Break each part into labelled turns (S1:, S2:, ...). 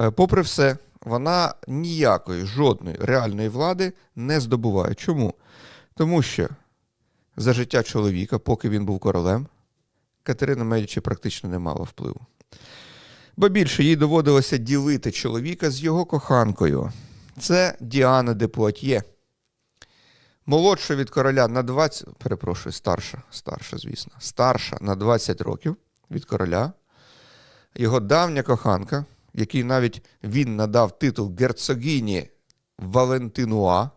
S1: Е, Попри все, вона ніякої жодної реальної влади не здобуває. Чому? Тому що за життя чоловіка, поки він був королем, Катерина Медічі практично не мала впливу. Бо більше їй доводилося ділити чоловіка з його коханкою. Це Діана де Пуатьє. Молодша від короля на 20, перепрошую, старша, старша, звісно, старша на 20 років від короля. Його давня коханка, якій навіть він надав титул герцогині Валентинуа,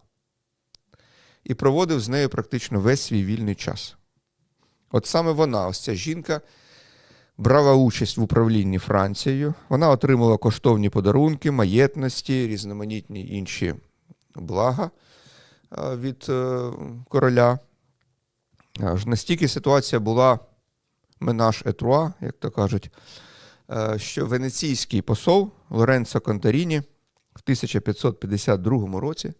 S1: і проводив з нею практично весь свій вільний час. От саме вона, ось ця жінка, брала участь в управлінні Францією. Вона отримала коштовні подарунки, маєтності, різноманітні інші блага е, від е, короля. Аж настільки ситуація була менаж етруа, як то кажуть, що венеційський посол Лоренцо Контаріні в 1552 році,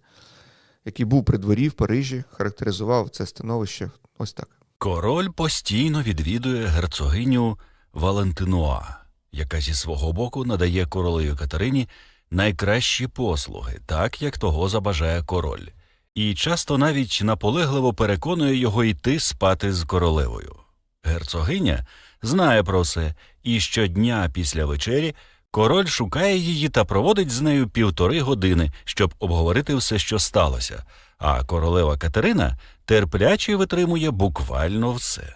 S1: який був при дворі в Парижі, характеризував це становище ось так.
S2: Король постійно відвідує герцогиню Валентинуа, яка зі свого боку надає королеві Катерині найкращі послуги, так як того забажає король, і часто навіть наполегливо переконує його йти спати з королевою. Герцогиня знає про це, і щодня після вечері король шукає її та проводить з нею півтори години, щоб обговорити все, що сталося. А королева Катерина терпляче витримує буквально все.